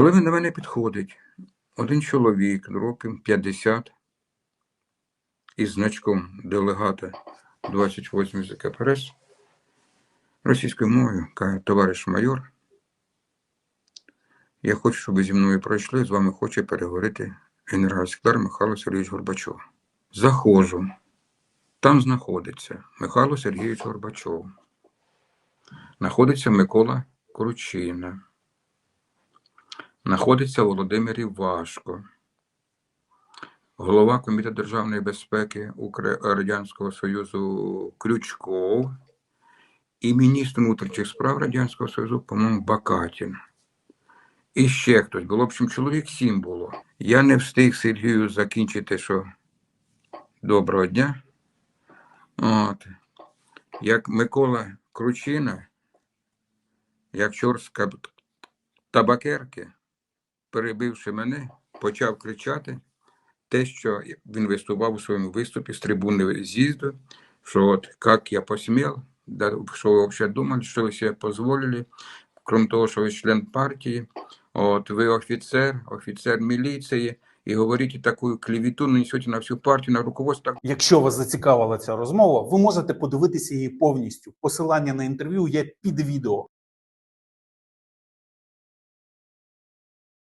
Коли він до мене підходить, один чоловік, років 50, із значком делегата 28 ЗКПРС, російською мовою, каже, товариш майор, я хочу, щоб ви зі мною пройшли, з вами хоче переговорити генерал секретар Михайло Сергійович Горбачов. Заходжу. Там знаходиться Михайло Сергійович Горбачов. Знаходиться Микола Кручина. Знаходиться Володимир Івашко. Голова Комітету державної безпеки Радянського Союзу Крючков і міністр внутрішніх справ Радянського Союзу, по-моєму, Бакатін. І ще хтось. Було, в общем, чоловік сім було. Я не встиг Сергію закінчити, що доброго дня. От. Як Микола Кручина, як чорт табакерки, перебивши мене, почав кричати те, що він виступав у своєму виступі з трибуни з'їзду, що от як я посмів, що ви взагалі думали, що ви себе дозволили, крім того, що ви член партії, от ви офіцер, офіцер міліції, і говорите таку клевету, несете на всю партію, на руководство. Якщо вас зацікавила ця розмова, ви можете подивитися її повністю. Посилання на інтерв'ю є під відео.